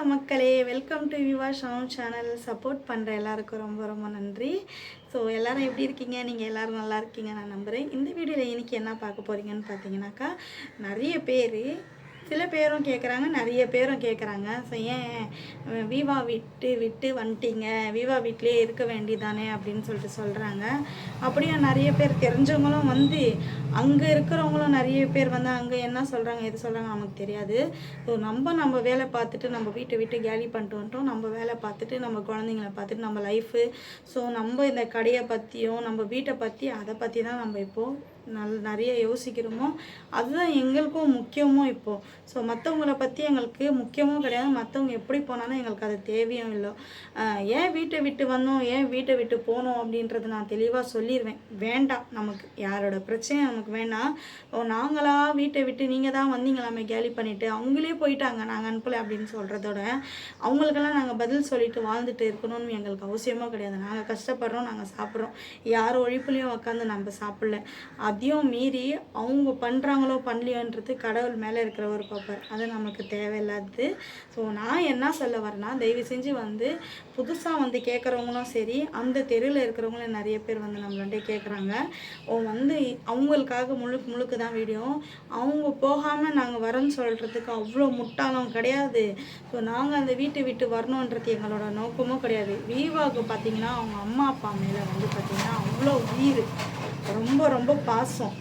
வணக்கம் மக்களே welcome to Viva Sham channel support பண்ணுற எல்லாருக்கும் ரொம்ப ரொம்ப நன்றி. ஸோ எல்லோரும் எப்படி இருக்கீங்க? நீங்கள் எல்லாரும் நல்லா இருக்கீங்க நான் நம்புகிறேன் இந்த வீடியோவில் இன்னைக்கு என்ன பார்க்க போகிறீங்கன்னு பார்த்தீங்கன்னாக்கா நிறைய பேர் சில பேரும் கேட்குறாங்க நிறைய பேரும் கேட்குறாங்க ஸோ ஏன் விவா விட்டு விட்டு வந்துட்டீங்க? விவா வீட்டிலே இருக்க வேண்டிதானே அப்படின்னு சொல்லிட்டு சொல்கிறாங்க அப்படியே நிறைய பேர் தெரிஞ்சவங்களும் வந்து அங்கே இருக்கிறவங்களும் நிறைய பேர் வந்து அங்கே என்ன சொல்கிறாங்க எது சொல்கிறாங்க நமக்கு தெரியாது. ஸோ நம்ம நம்ம வேலை பார்த்துட்டு நம்ம வீட்டை விட்டு கேலி பண்ணிட்டு வந்துட்டோம். நம்ம வேலை பார்த்துட்டு நம்ம குழந்தைங்கள பார்த்துட்டு நம்ம லைஃபு ஸோ நம்ம இந்த கடையை பற்றியும் நம்ம வீட்டை பற்றி அதை பற்றி தான் நம்ம இப்போது நல் நிறைய யோசிக்கிறோமோ அதுதான் எங்களுக்கும் முக்கியமும் இப்போது ஸோ மற்றவங்கள பற்றி எங்களுக்கு முக்கியமும் கிடையாது. மற்றவங்க எப்படி போனாலும் எங்களுக்கு அது தேவையும் இல்லை. ஏன் வீட்டை விட்டு வந்தோம்? ஏன் வீட்டை விட்டு போனோம்? அப்படின்றது நான் தெளிவாக சொல்லிடுவேன் வேண்டாம். நமக்கு யாரோட பிரச்சனையும் நமக்கு வேண்டாம். ஓ நாங்களாக வீட்டை விட்டு நீங்கள் தான் வந்தீங்களாமே கேலி பண்ணிவிட்டு அவங்களே போயிட்டாங்க நாங்கள் அனுப்பலை அப்படின்னு சொல்கிறதோட அவங்களுக்கெல்லாம் நாங்கள் பதில் சொல்லிட்டு வாழ்ந்துட்டு இருக்கணும்னு எங்களுக்கு அவசியமாக கிடையாது. நாங்கள் கஷ்டப்படுறோம் நாங்கள் சாப்பிட்றோம். யார் ஒழிப்புலையும் உட்காந்து நம்ம சாப்பிடல. அதையும் மீறி அவங்க பண்ணுறாங்களோ பண்ணலையோன்றது கடவுள் மேலே இருக்கிறவர் பப்பர் அது நமக்கு தேவையில்லாதது. ஸோ நான் என்ன சொல்ல வரேன்னா தயவு செஞ்சு வந்து புதுசாக வந்து கேட்குறவங்களும் சரி அந்த தெருவில் இருக்கிறவங்களும் நிறைய பேர் வந்து நம்மள்ட்ட கேட்குறாங்க வந்து அவங்களுக்காக முழுக்க முழுக்க தான் வீடியோ. அவங்க போகாமல் நாங்கள் வரோன்னு சொல்கிறதுக்கு அவ்வளோ முட்டாளம் கிடையாது. ஸோ நாங்கள் அந்த வீட்டை விட்டு வரணுன்றது எங்களோட நோக்கமும் கிடையாது. வீவாவுக்கு பார்த்தீங்கன்னா அவங்க அம்மா அப்பா மேலே வந்து பார்த்திங்கன்னா அவ்வளோ உயிர். ரொம்ப ரொம்ப பாசம்.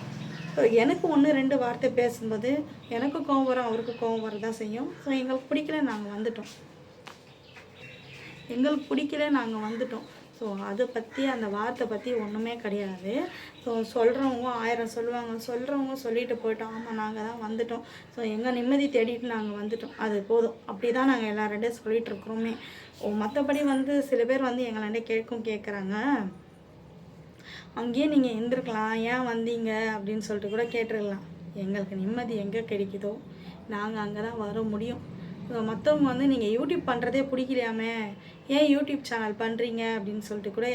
ஸோ எனக்கு ஒன்று ரெண்டு வார்த்தை பேசும்போது எனக்கு கோவம் வரும் அவருக்கு கோவம் வரதான் செய்யும். ஸோ எங்களுக்கு பிடிக்கல நாங்கள் வந்துட்டோம். எங்களுக்கு பிடிக்கல நாங்கள் வந்துட்டோம். ஸோ அதை பற்றி அந்த வார்த்தை பற்றி ஒன்றுமே கிடையாது. ஸோ சொல்கிறவங்க ஆயிரம் சொல்லுவாங்க. சொல்கிறவங்க சொல்லிட்டு போயிட்டோம். ஆமாம் நாங்கள் தான் வந்துட்டோம். ஸோ எங்கள் நிம்மதி தேடிட்டு நாங்கள் வந்துட்டோம். அது போதும். அப்படி தான் நாங்கள் எல்லார்டே சொல்லிகிட்ருக்குறோமே இருக்கிறோமே. ஓ மற்றபடி வந்து சில பேர் வந்து எங்களாண்ட கேட்கும் கேட்குறாங்க அங்கேயே நீங்கள் எழுந்திருக்கலாம் ஏன் வந்தீங்க? அப்படின்னு சொல்லிட்டு கூட கேட்டுருக்கலாம். எங்களுக்கு நிம்மதி எங்கே கிடைக்குதோ? நாங்கள் அங்கே தான் வர முடியும். மற்றவங்க வந்து நீங்கள் யூடியூப் பண்ணுறதே பிடிக்கலையாமே? ஏன் யூடியூப் சேனல் பண்ணுறீங்க அப்படின்னு சொல்லிட்டு கூட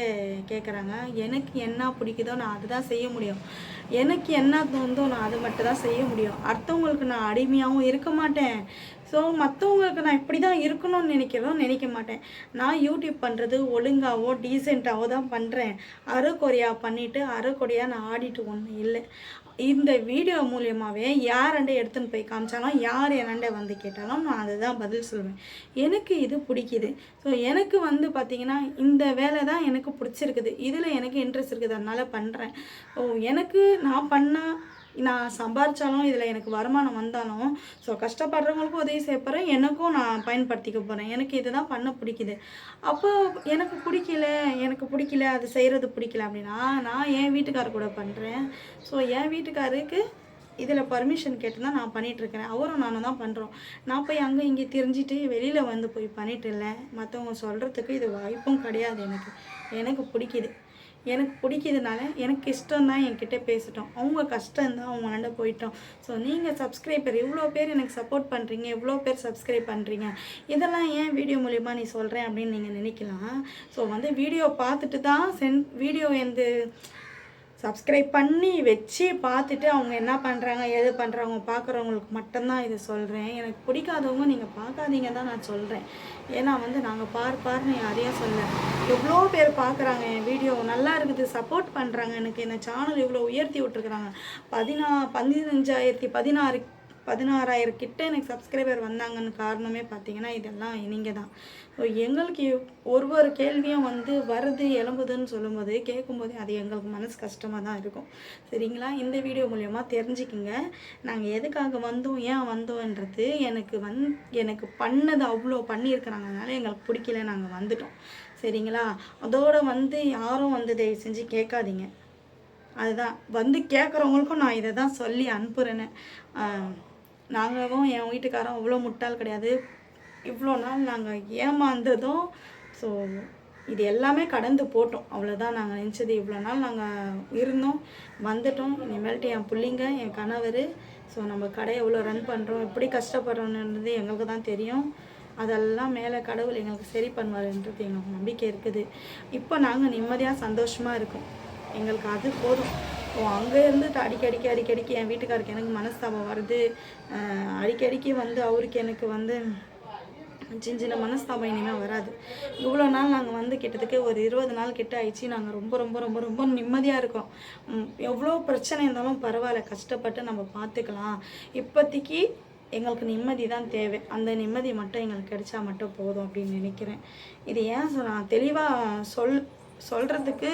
கேட்குறாங்க எனக்கு என்ன பிடிக்குதோ நான் அதுதான் செய்ய முடியும். எனக்கு என்ன தோணுதோ நான் அது மட்டும் தான் செய்ய முடியும். அடுத்தவங்களுக்கு நான் அடிமையாகவும் இருக்க மாட்டேன். ஸோ மற்றவங்களுக்கு நான் இப்படி தான் இருக்கணும்னு நினைக்கிறதோ நினைக்க மாட்டேன். நான் யூடியூப் பண்ணுறது ஒழுங்காவோ டீசெண்டாவோ தான் பண்ணுறேன் அரைக்குறையா பண்ணிவிட்டு அரைக்குறையாக நான் ஆடிட்டு ஒன்றும் இல்லை. இந்த வீடியோ மூலியமாகவே யாரண்டை எடுத்துன்னு போய் காமிச்சாலும் யார் என்னண்ட வந்து கேட்டாலும் நான் அதை தான் பதில் சொல்லுவேன். எனக்கு இது பிடிக்குது. ஸோ எனக்கு வந்து பார்த்திங்கன்னா இந்த வேலை தான் எனக்கு பிடிச்சிருக்குது. இதில் எனக்கு இன்ட்ரெஸ்ட் இருக்குது. அதனால் பண்ணுறேன் ஓ எனக்கு நான் பண்ணால் நான் சம்பாரித்தாலும் இதில் எனக்கு வருமானம் வந்தாலும் ஸோ கஷ்டப்படுறவங்களுக்கும் உதவி செய்ய போகிறேன் எனக்கும் நான் பயன்படுத்திக்க போகிறேன் எனக்கு இதுதான் பண்ண பிடிக்குது. அப்போ எனக்கு பிடிக்கல எனக்கு பிடிக்கல அது செய்கிறது பிடிக்கல அப்படின்னா நான் என் வீட்டுக்கார் கூட பண்ணுறேன் ஸோ என் வீட்டுக்காருக்கு இதில் பர்மிஷன் கேட்டு தான் நான் பண்ணிகிட்ருக்கிறேன் அவரும் நானும் தான் பண்ணுறோம் நான் போய் அங்கே இங்கே தெரிஞ்சுட்டு வெளியில் வந்து போய் பண்ணிட்டு இல்லை. மற்றவங்க சொல்கிறதுக்கு இது வாய்ப்பும் கிடையாது எனக்கு. எனக்கு பிடிக்குது. எனக்கு பிடிக்கிறதுனால எனக்கு இஷ்டம் தான் என்கிட்ட பேசிட்டோம். அவங்க கஷ்டம் தான் அவங்க ஆண்ட போயிட்டோம். ஸோ நீங்கள் சப்ஸ்கிரைபர் இவ்வளோ பேர் எனக்கு சப்போர்ட் பண்ணுறீங்க இவ்வளோ பேர் சப்ஸ்கிரைப் பண்ணுறீங்க இதெல்லாம் ஏன் வீடியோ மூலிமா நீ சொல்கிறேன் அப்படின்னு நீங்கள் நினைக்கலாம். ஸோ வந்து வீடியோ பார்த்துட்டு தான் சென் வீடியோ எந்த சப்ஸ்கிரைப் பண்ணி வச்சு பார்த்துட்டு அவங்க என்ன பண்ணுறாங்க எது பண்ணுறாங்க பார்க்குறவங்களுக்கு மட்டும்தான் இது சொல்கிறேன் எனக்கு பிடிக்காதவங்க நீங்கள் பார்க்காதீங்க தான் நான் சொல்கிறேன் ஏன்னா வந்து நாங்கள் பார் பார்னு யாரையும் சொல்ல. எவ்வளோ பேர் பார்க்குறாங்க என் வீடியோ நல்லா இருக்குது சப்போர்ட் பண்ணுறாங்க எனக்கு இந்த சேனல் இவ்வளோ உயர்த்தி விட்ருக்குறாங்க பதினா பதினஞ்சாயிரத்தி பதினாறு பதினாறாயிரம் கிட்ட எனக்கு சப்ஸ்கிரைபர் வந்தாங்கன்னு காரணமே பார்த்தீங்கன்னா இதெல்லாம் நீங்கள் தான் எங்களுக்கு ஒரு ஒரு கேள்வியும் வந்து வருது எலும்புதுன்னு சொல்லும்போது கேட்கும்போது அது எங்களுக்கு மனசு கஷ்டமாக தான் இருக்கும். சரிங்களா? இந்த வீடியோ மூலயமா தெரிஞ்சுக்கிங்க. நாங்கள் எதுக்காக வந்தோம் ஏன் வந்தோன்றது எனக்கு வந் எனக்கு பண்ணது அவ்வளோ பண்ணியிருக்கிறாங்க அதனால எங்களுக்கு பிடிக்கல நாங்கள் வந்துட்டோம். சரிங்களா? அதோட வந்து யாரும் வந்து தயவு செஞ்சு கேட்காதீங்க. அதுதான். வந்து கேட்குறவங்களுக்கும் நான் இதை தான் சொல்லி அனுப்புகிறேன்னு நாங்களும் என் வீட்டுக்காரரும் அவ்வளோ முட்டாள் கிடையாது. இவ்வளோ நாள் நாங்கள் ஏமாந்ததும் ஸோ இது எல்லாமே கடந்து போட்டோம். அவ்வளோதான் நாங்கள் நினச்சது. இவ்வளோ நாள் நாங்கள் இருந்தோம் வந்துட்டோம். இனிமேல்ட்டு என் பிள்ளைங்க என் கணவர் ஸோ நம்ம கடையை எவ்வளோ ரன் பண்ணுறோம் எப்படி கஷ்டப்படுறோன்றது எங்களுக்கு தான் தெரியும். அதெல்லாம் மேலே கடவுள் எங்களுக்கு சரி பண்ணுவாருன்றது எங்களுக்கு நம்பிக்கை இருக்குது. இப்போ நாங்கள் நிம்மதியாக சந்தோஷமாக இருக்கோம். எங்களுக்கு அது போதும். ஓ அங்கே அடிக்க அடிக்கடிக்கு அடிக்கடிக்கு என் வீட்டுக்காருக்கு எனக்கு மனஸ்தாபம் வருது. அடிக்கடிக்கு வந்து அவருக்கு எனக்கு வந்து சின்ன சின்ன மனஸ்தாபம் இனிமேல் வராது. இவ்வளோ நாள் நாங்கள் வந்து கிட்டத்தட்ட ஒரு இருபது நாள் கிட்ட ஆயிடுச்சு. நாங்கள் ரொம்ப ரொம்ப ரொம்ப ரொம்ப நிம்மதியாக இருக்கோம். எவ்வளோ பிரச்சனை இருந்தாலும் பரவாயில்ல. கஷ்டப்பட்டு நம்ம பார்த்துக்கலாம் இப்போதைக்கு எங்களுக்கு நிம்மதி தான் தேவை. அந்த நிம்மதி மட்டும் எங்களுக்கு கிடைச்சா மட்டும் போதும் அப்படின்னு நினைக்கிறேன். இது ஏன் நான் தெளிவாக சொல் சொல்கிறதுக்கு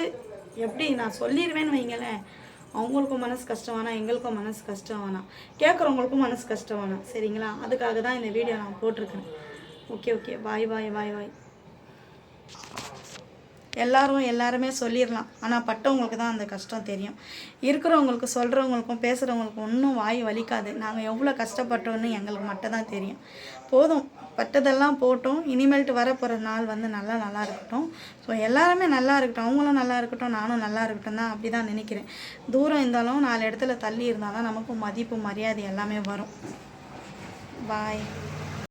எப்படி நான் சொல்லிடுவேன்னு வைங்களேன். அவங்களுக்கும் மனசு கஷ்டம் வேணாம் எங்களுக்கும் மனசு கஷ்டம் வேணாம். கேட்குறவங்களுக்கும் மனசு கஷ்டம் வேணாம். சரிங்களா? அதுக்காக தான் இந்த வீடியோ நான் போட்டிருக்கேன். ஓகே ஓகே பாய் பாய் பாய் பாய் எல்லாரும் எல்லாருமே சொல்லிடலாம். ஆனால் பட்டவங்களுக்கு தான் அந்த கஷ்டம் தெரியும். இருக்கிறவங்களுக்கு சொல்கிறவங்களுக்கும் பேசுகிறவங்களுக்கும் ஒன்றும் வாய் வலிக்காது. நாங்கள் எவ்வளோ கஷ்டப்பட்டோன்னு எங்களுக்கு மட்டும் தான் தெரியும். போதும். பட்டதெல்லாம் போட்டோம். இனிமேல்ட்டு வரப்போகிற நாள் வந்து நல்லா நல்லா இருக்கட்டும். ஸோ எல்லாருமே நல்லா இருக்கட்டும். அவங்களும் நல்லா இருக்கட்டும். நானும் நல்லா இருக்கட்டும் தான் அப்படி தான் நினைக்கிறேன். தூரம் இருந்தாலும் நாலு இடத்துல தள்ளி இருந்தால் தான் நமக்கு மதிப்பு மரியாதை எல்லாமே வரும். பாய்